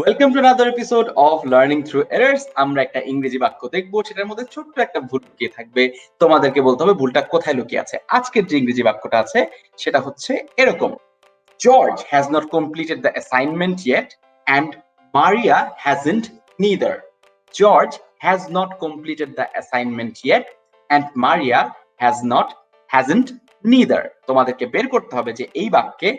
Welcome to another episode of learning through errors আমরা একটা ইংরেজি বাক্য দেখব, সেটার মধ্যে ছোট্ট একটা ভুল লুকিয়ে থাকবে। তোমাদেরকে বলতে হবে, ভুলটা কোথায় লুকিয়ে আছে? আজকের যে ইংরেজি বাক্যটা আছে, সেটা হচ্ছে এরকম। George has not completed the assignment yet and Maria hasn't neither George has not completed the assignment yet and Maria has not hasn't neither তোমাদেরকে বের করতে হবে যে এই বাক্যে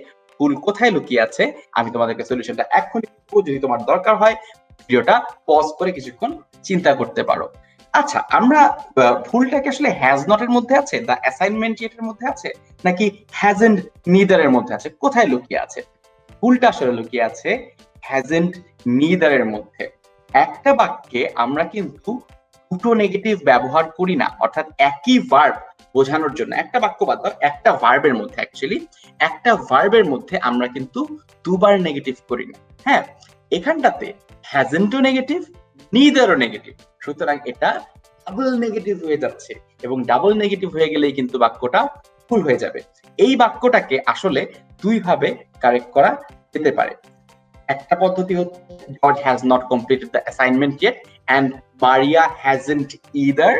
ভুল কোথায় লুকিয়ে আছে আমি তোমাদেরকে সলিউশনটা দেবো। যদি তোমার দরকার হয় ভিডিওটা পজ করে কিছুক্ষণ চিন্তা করতে পারো। আচ্ছা আমরা আহ, ভুলটাকে আসলে হ্যাজ নট এর মধ্যে আছে দ্য অ্যাসাইনমেন্ট এর মধ্যে আছে নাকি হ্যাজেন্ট নিদার এর মধ্যে আছে? কোথায় লুকিয়ে আছে? ভুলটা আসলে লুকিয়ে আছে হ্যাজেন্ট নিদার এর মধ্যে। একটা বাক্যে আমরা কিন্তু দুটো নেগেটিভ ব্যবহার করি না অর্থাৎ একই ভার্ব বোঝানোর জন্য। একটা বাক্য বাদ দাও, একটা ভার্বের মধ্যে অ্যাকচুয়ালি একটা ভার্বের মধ্যে আমরা কিন্তু দুবার নেগেটিভ করি না। হ্যাঁ এখানটাতে হ্যাজেন্টও নেগেটিভ নিদারও নেগেটিভ সুতরাং এটা ডাবল নেগেটিভ হয়ে যাচ্ছে এবং ডাবল নেগেটিভ হয়ে গেলেই কিন্তু বাক্যটা ভুল হয়ে যাবে। এই বাক্যটাকে আসলে দুই ভাবে কারেক্ট করা যেতে পারে। একটা পদ্ধতি হচ্ছে George has not completed the assignment yet and Maria hasn't either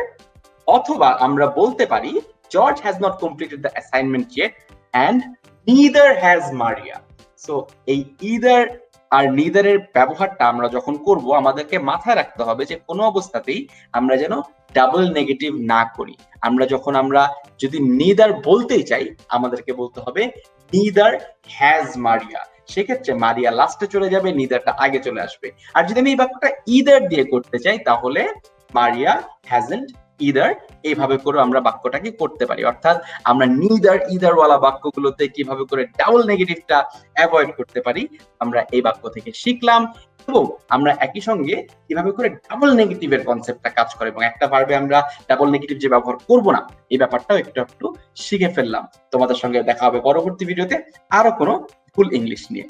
অথবা আমরা বলতে পারি George has not completed the assignment yet and neither has Maria so এই ইদার আর নিদারের ব্যবহারটা আমরা যখন করব, আমাদেরকে মাথায় রাখতে হবে যে কোনো অবস্থাতেই আমরা যেন ডাবল নেগেটিভ না করি। আমরা যখন আমরা যদি নিদার বলতেই চাই, আমাদেরকে বলতে হবে নিদার হ্যাজ মারিয়া সেক্ষেত্রে মারিয়া লাস্টে চলে যাবে নিদারটা আগে চলে আসবে। আর যদি আমি এই বাক্যটা ইদার দিয়ে করতে চাই, তাহলে মারিয়া হ্যাজেন্ট ইদার এইভাবে করে আমরা বাক্যটাকে করতে পারি। অর্থাৎ আমরা নিদার ইদার ওয়ালা বাক্যগুলোতে কীভাবে করে ডাবল নেগেটিভটা অ্যাভয়েড করতে পারি, আমরা এই বাক্য থেকে শিখলাম এবং আমরা একই সঙ্গে কীভাবে করে ডাবল নেগেটিভের কনসেপ্টটা কাজ করে এবং একটা ভার্বে আমরা ডাবল নেগেটিভ যে ব্যবহার করব না, এই ব্যাপারটাও একটু একটু শিখে ফেললাম। তোমাদের সঙ্গে দেখা হবে পরবর্তী ভিডিওতে আরও কোনো ফুল ইংলিশ নিয়ে।